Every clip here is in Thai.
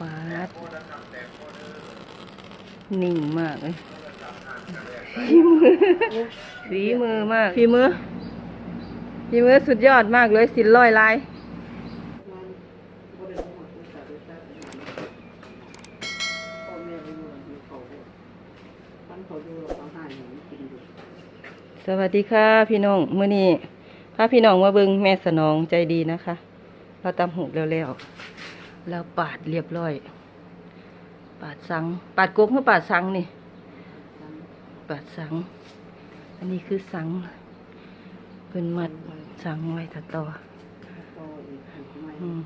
ปาดนิ่งมากเลยฝีมือฝีมือมากฝีมือฝีมือสุดยอดมากเลยสินร้อยลายสวัสดีค่ะพี่น้องมื้อนี้พาพี่น้องมาเบิงแม่สนองใจดีนะคะ เราตำหูแล้วแล้วๆ แล้วปาดเรียบร้อย ปาดสัง ปาดกบหรือปาดสังนี่ ปาดสัง อันนี้คือสังเป็นมัดสังไว้ถัดต่ออืม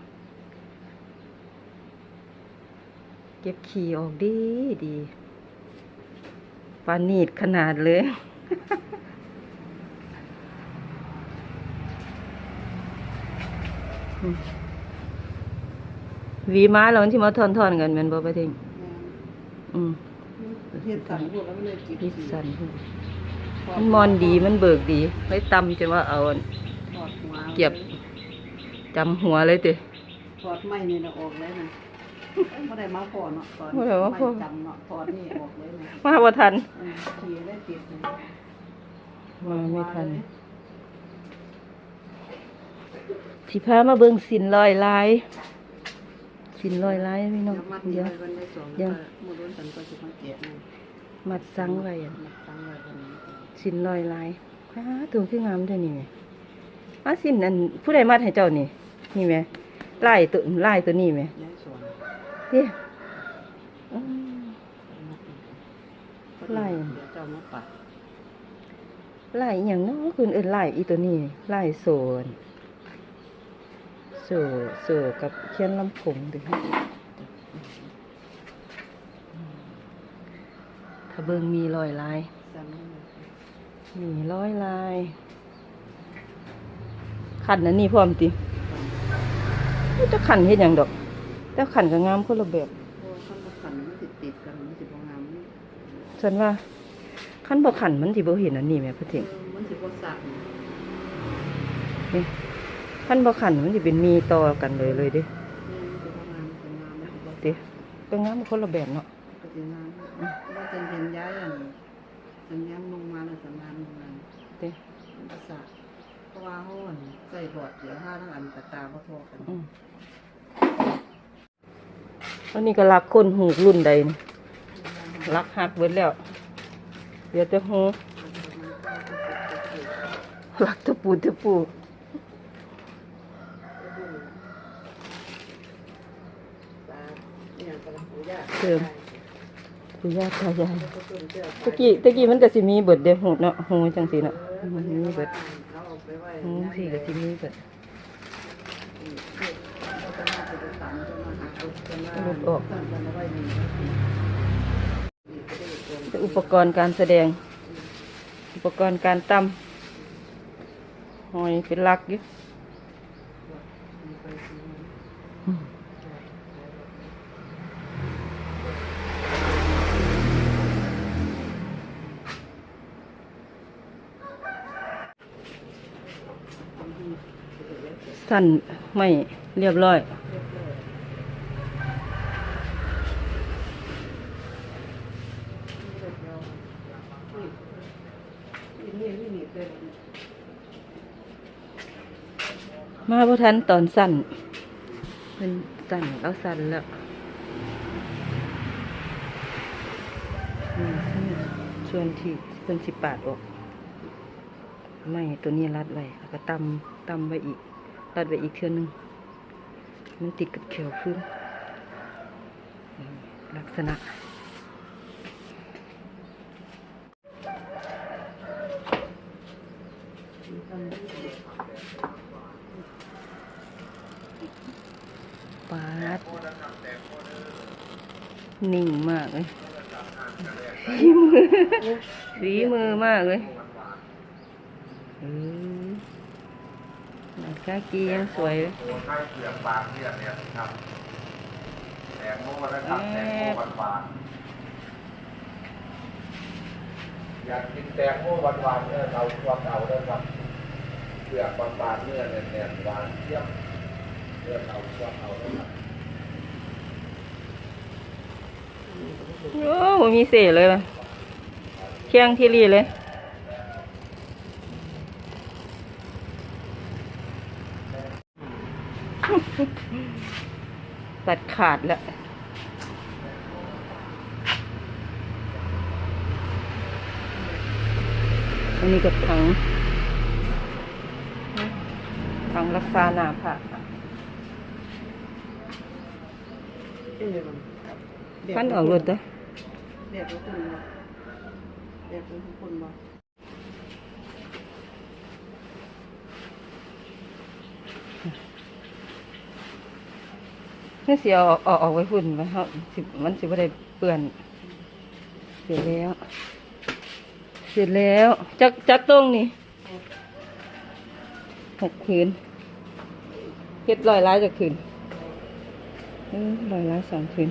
เก็บขี่ออกดีดีปานีดขนาดเลย วีม้าเราที่มาทอนทอนๆกันแมันบ่ไปถึงอืมเฮ็ดสั่งพวกแล้วมันเลยกินพิษสันมันมอนดีมันเบิกดีไม่ตำจนว่าเอาอันถอดหัวเก็บจำหัวเลยติ ถอดไม้นี่นะออกเลยนะไม่ได้มาพอเนาะตอนบ่ได้มาพ้อไจำเนาะถอดนี่ออกเลยนะมาบ่ทันเออขี่ได้ติดเลยมาไม่ทันสิพามาเบิ่งสินลอยลาย สินลอยลายพี่น้องเดี๋ยวมัดเดี๋ยวไว้วันได้สองเดี๋ยวมือโดนสันก็สิมาเก็บนะมัดสังไว้อะมัดตั้งไว้วันนี้สินลอยลายอ้าตัวคืองามเท่านี้แหมอ้าสินอันผู้ใดมัดให้เจ้านี่นี่แหมลายตัวลายตัวนี้แหมย้ายสวนเด้อืมมัดนี่ไล่เดี๋ยวเจ้ามาปัดลายอหย่างเน้อคุณเอิ้นลายอีตัวนี้ลายโซน โซโซกับเขียนลำผงดิถ้าเบิ่งมีรอยลายซ้ำนี่นะมีร้อยลายขันอันนี้พร้อมตินี่จะขันเฮ็ดหยังดอก แต่ขันก็งามคนละแบบเพราะว่าขั้นบ่ขันมันติดติดๆกันมันสิบ่งามนี่ฉันว่าขันบ่ขันมันสิบ่เห็นอันนี้แหม่พ่อเอเถิงอมันสิบ่สักนี่นี่ ขันบ่ขันมันสิเป็นมีต่อกันเลยเลยเด้นี่มันสิบ่งามเป็นงามมันสิบ่ติก็งามคนละแบบเนาะปฏิงานว่าจะเห็นย้ายอันสัญญาณลงมาแล้วสัญญาณลงมาติมันประสาทเพราะว่าห้อนใส่บอดเดี๋ยวห้าทั้งอันแต่ตาบ่พอกันอืมอันนี้ก็รักคนหูกรุ่นใดนี่รักหักเบิดแล้วเดี๋ยวแต่หูรักตะปูตะปู ตาเนี่ยกำลังปูย่า เติมปู่ย่าตายายตะกี้ตะกี้มันก็สิมีเบิดเด้หูเนาะหูจังซี่เนาะมันมีเบิดเขาเอาไปไว้หูสิก็สิมีเบิดเราจะมาจะตันจะมาหักจะมาหลุดออกอุปกรณ์การแสดง อุปกรณ์การตำหอยเป็นหลักอยู่ สั้นไม่เรียบร้อย มาพระทันตอนสั้นเป็นสั้นแล้วสั้นแล้วอืมส่วนที่เป็นสิบปาดออก ไม่ตัวนี้รัดไว้แล้วก็ตำตำไว้อีก รัดไว้อีกเทือนึง มันติดกับเขียวขึ้นลักษณะปาดนิ่งมากเลยฝีมือฝีมือมากเลยอืม หน้ากียังสวยเลยโคนให้เปลือบางเนี่ยเนี่ยครับแตงโมกนะครับแตงโมหวานหวานๆอยากกินแตงโมหวานๆเนี่ยเราชอบเอาได้ครับเปลือกบางๆเนี่ยเนี่ยนี่ยหวานเยี่ยมเลือกเอาชอบเอาได้ครับโอ้โหมีเศษเลยเคียงที่รีเลย ตัดขาดแล้วอันนี้กับถังถังรักษาหนาผ่าเอ้ยมันแบบพันออกรถจ้ะแบบทุกคนบ่แบบทุกคนบ่ นี่สิเอาออกออกไว้ฝุ่นไว้เฮาสิมันสิบ่ได้เปื้อน เสร็จแล้ว เสร็จแล้วจักจักตรงนี่หกคืนเฮ็ดลอยร้ายจากคืนเออลอยร้ายสองคืน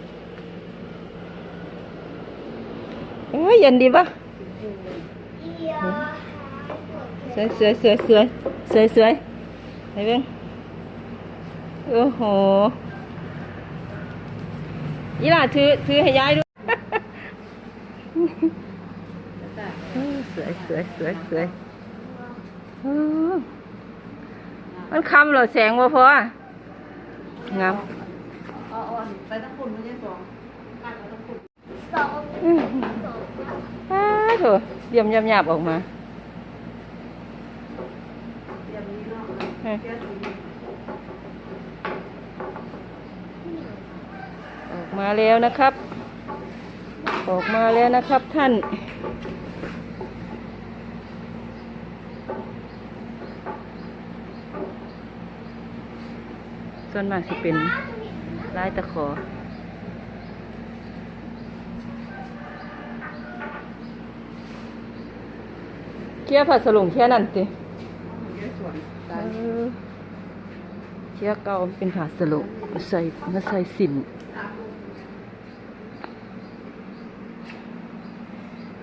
เอ้ยเย็นดีปะสวยสวยสวยสวยสวยสวยไหนเบ้งโอ้โห ยี่ล่ะถือถือให้ยายดูเออสวยสวยสวยสวยเออมันคำเหรอแสงว่าพออะงามอ๋ออ๋อไปทั้งคนไม่ใช่สองลากไปทั้งคนอื้ออ้าโถเยี่ยมยำหยาบออกมาเตรียมนี้เนาะ เออ เตรีย มาแล้วนะครับ ออกมาแล้วนะครับท่าน ส่วนมากสิเป็นลายตะขอเคี่ยผัดสลุงเคี่ยนั่นติเยอะส่วนตายเออเคี่ยเก่าเป็นผัดสลุงใส่มาใส่สินอือหือ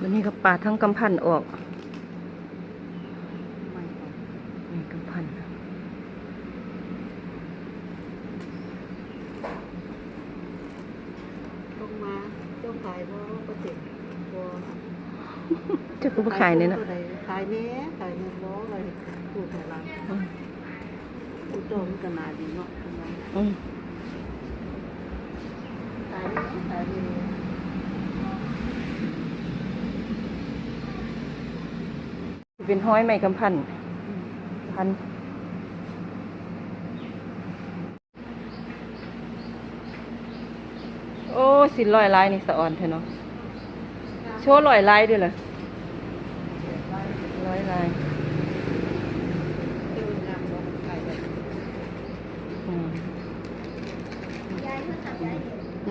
วันนี้ก็ปาดทั้งกำพันออกไม่ก่อนนี่กำพันต้องมาต้องขายบ่ก็เจ็บบ่จะกูไปขายเนี่ยนะขายแม่ขายเงินบ่อะไรพูดให้เราอืมพูดโตมันก็น่าดีเนาะทำไมอืมขายแม่ขายแม่เป็นห้อยไม้กำพันพันโอ้สินลอยลายนี่สะออนเถอะเนาะโชว์ลอยลายด้วยเหรอลอยลาย เอองามบ่ขายแบบ อืม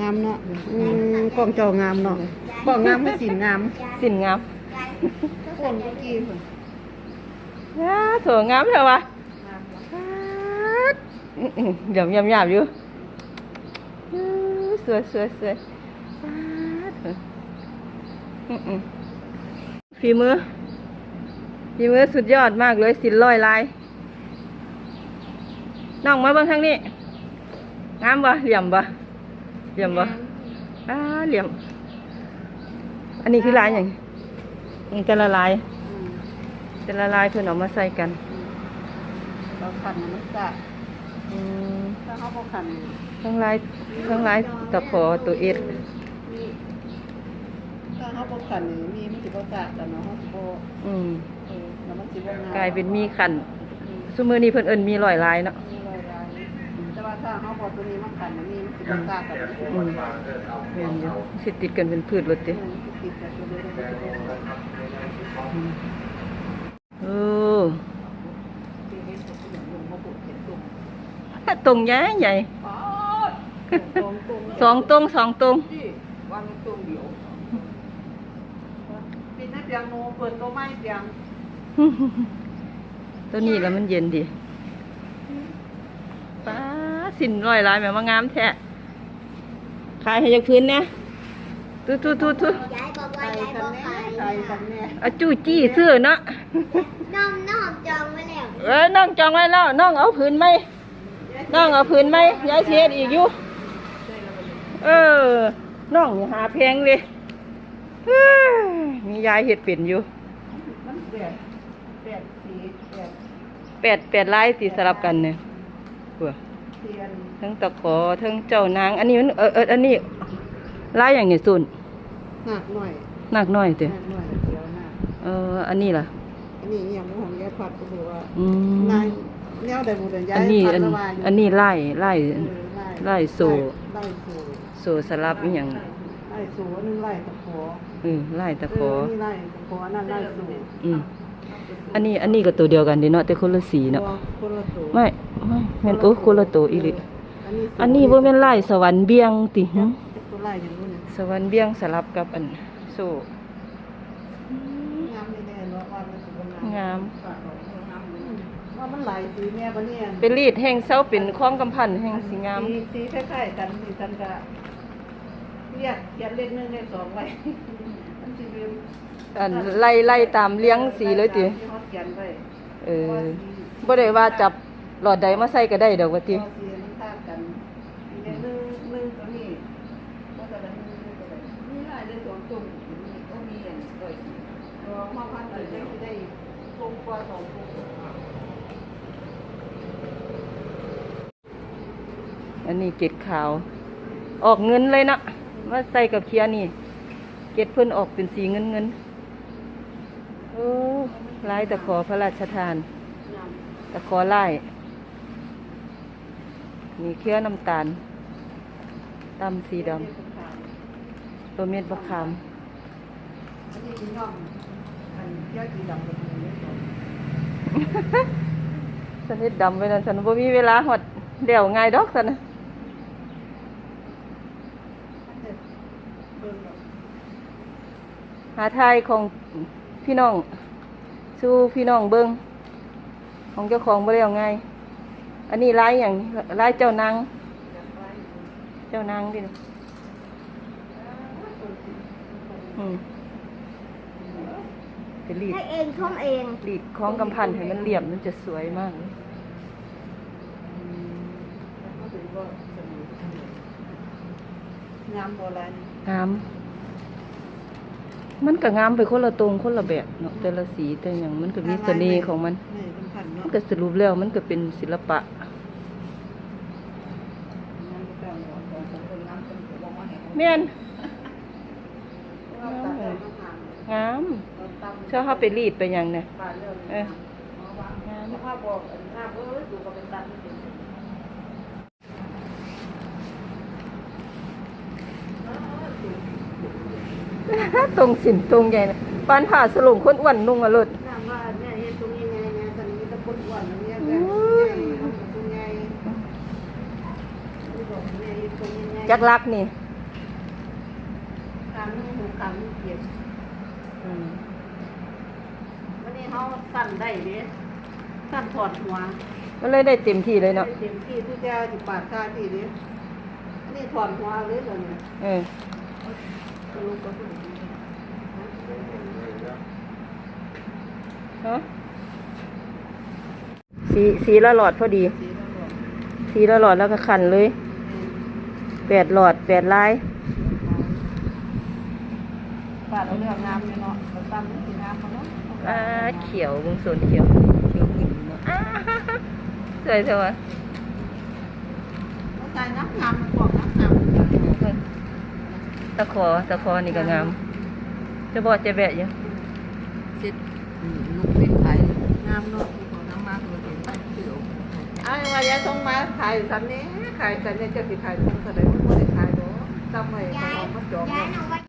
งามเนาะอืมกล้องเจ้างามเนาะกล้องงามให้สินงามสินงามคนเมื่อกี้เพิ่นยาโถงามเถอะวะงามเนาะป๊าดอื้ออื้อเดี๋ยวยำยำอยู่อื้อสวยสวยสวยป๊าดเถอะอื้ออื้อฝีมือฝีมือสุดยอดมากเลยสินลอยลายน้องมาเบิ่งทางนี้งามบ่เหลี่ยมบ่ เหลี่ยมบ่อ้าเหลี่ยม อันนี้คือลายอย่างอืมแต่ละลายอืมแต่ละลายเพิ่นเอามาใส่กันเราขันมันสะอืมถ้าเขาบ่ขันทั้งลายทั้งลายตะขอตัวเอ็ดมีถ้าเขาบ่ขันนี่มีมันสิบ่สะแต่เนาะเขาสิบ่อืมเออแล้วมันสิบ่งามกลายเป็นมีขันอืมซุมือนี้เพิ่นเอิ้นมีรอยลายเนาะ มีรอยลายแต่ว่า ถ้าเขาบ่ตัวนี้มันขันมันมีมันสิบ่สะแต่มันสิอืมแม่นอยู่สิติดกันเป็นพืชรถติ ติดกับตัวเดียวมันสิบ่อืมโอ้ติดให้ตัวเดียวลงบ่ปวดเห็นตุ่มตรงใหญ่ใหญ่อ๋อตรงตรงสองตรงสองตรงที่วางตรงเดียวปิดหน้าเตียงโนเปิดตัวไม้เตียงตัวนี้แล้วมันเย็นดีป้า สินรอยลายแม่มางามแท้ขายให้จักพื้นเนี่ยทุทุทุทุยายบอกว่าไก่ยายกับบอกแม่ขายไก่กับแม่เอาจู้จี้ซื้อเนาะน้องน้องจองไว้แล้วเอเอ้ยน้องจองไว้แล้วน้องเอาผืนไหมน้องเอาผืนไหมยายเสียอีกอยู่เออน้องนี่หาแพงเลยเฮ้ยมียายเห็ดเป็นอยู่มันแปดแปดสีแปดแปดแปดลายตีสลับกันเนี่ยหัวเทียนทั้งตะขอทั้งเจ้านาง อันนี้มันเออเอออันนี้ลายอย่างนี้สุนหนักหน่อยหนักหน่อยเตหนักหน่อยเดียวหนักเอออันนี้ล่ะ อันนี้อย่างของยายพัดก็บอกว่าอืมนายแนวใดบุญยายอันนี้พัอัดนละวายอันนี้ไล่ไล่เออไล่สู่ไล่สู่โซสลับอหย่างไล่สู่อันนึงไล่ตะขอเออไล่ตะขอเนี่ไล่ตะขออันนั่นไล่สู่อืมอันนี้อันนี้ก็ตัวเดียวกันเดิเนาะแต่คนละสีเนาะตัวคนละตัวไม่ไม่ แม่นโอ้คนละตัวอีหลิอันนี้อันนี้บ่แม่นไล่สวรรค์เบียงติหึตัวไล่อย่างนู้นสวรรค์เบียงสลับกับอันโซงามแน่ๆเนาะว่ามันสิบ่งามว่ามันหลายสีแม่บ่เนี่ยเป็นรีดแห่งเซาเป็นคล้องกำพันแห่งสีงามสีสีคล้ายๆกันสีกันก็เรียกเขียนเลขหนึ่งเลขสองไว้มันสิเป็นอันไล่ไล่ตามเลี้ยงสีเลยติที่เขาเขียนไว้เออบ่ได้ว่าจับ หลอดใดมาใส่ก็ได้ดอกว่าติสีมันต่างกันสีนนึ่นี้ก็จะได้หนึ่งหนึ่งตัวนี้มีหลายเรื่องของตุ่มก็มีอย่างด้วยรอมาพันเลยได้ได้ตรงกว่าสองตรงอันนี้เกล็ดขาว ออกเงินเลยนะมาใส่กับเคียนี่ เกล็ดเพิ่นออกเป็นสีเงินเงินโอ้ลายตะขอพระราชทาน ตะขอไล่ มีเครือน้ำตาลตำสีดำตัวเม็ดบะขามอันนี้คือย่อมอันยอดำกับอันนี้ก่อนฉันเฮ็ดดำไว้นั่นฉันบ่มีเวลาหดเดี่ยวง่ายดอกสันนะหาทายของพี่น้อง สู้พี่น้องเบิ่งของเจ้าของบ่ได้เอาง่าย อันนี้ลายอย่างลายเจ้านางเจ้านางดิอืมเป็นรีดให้เองท่องเองรีดคล้องกำพันให้มันเรียบมันจะสวยมากเลยงามโบราณงาม มันก็งามไปคนละตรงคนละแบบเนาะแต่ละสีแต่อย่างมันก็มีเสน่ห์ของมันนี่เป็นพันมัเนาะนก็สรุปแล้วมันก็เป็นศิลปะงามก็ต้องเอาของของคนงามคนก็บอกว่าให้แม่นเอาตัดได้ก็งามงามเอาตำเชื่อเขาไปรีดไปอย่างเนี่ยปาดแล้วเออเอาวางงามถ้าบอกอันหน้าเอ้ยดูก็เป็นตัดไม่เป็น ตรงสินตรงใหญ่นะปานผ่าสลงคนอ้วนนุ่งอะเลิศถามว่าเนี่ยเฮ็ดตรงนี้ไงเนี่ยตอนนี้ตะคนอ้วนแล้วเนี่ยแบบตรงใหญ่ที่บอกเนี่ยเฮ็ดตรงนี้ไงจักรักนี่คำนึงหูคำนึงเกียบอืมวันนี้เขาสั่นได้เด้สั่นถอดหัวมันเลยได้เต็มที่เลยเนาะเต็มที่ทุกอย่างที่ปาดคาที่เด้อันนี้ถอดหัวเลยเหรอเนี่ยเออลูกก็พูด ฮะสีสีละหลอดพอดีสีแล้วบอกสีละหลอดแล้วก็ขันเลยแปดหลอดแปดลายปาดเอาเรื่องน้ำเนี่ยเนาะเราตั้งสีน้ำเขาเนาะอ่าเขียวบงโซนเขียวเขียวหินเนาะอ่าสวยจังวะเขาใส่น้ำงามบอกน้ำงามตะขอตะขอนี่ก็งาม จะบอกจะแบะอยู่สิบลูกเป็นไผ่งามเนาะของน้ำมากเลยเป็นไผ่เขียวไอ้ว่ายายต้องมาขายสันนี้ขายสันนี้จะสิขายตรงกระไดมันไม่ได้ขายดอกจำไว้ย้ายเขามาจองย้ายเอาไว้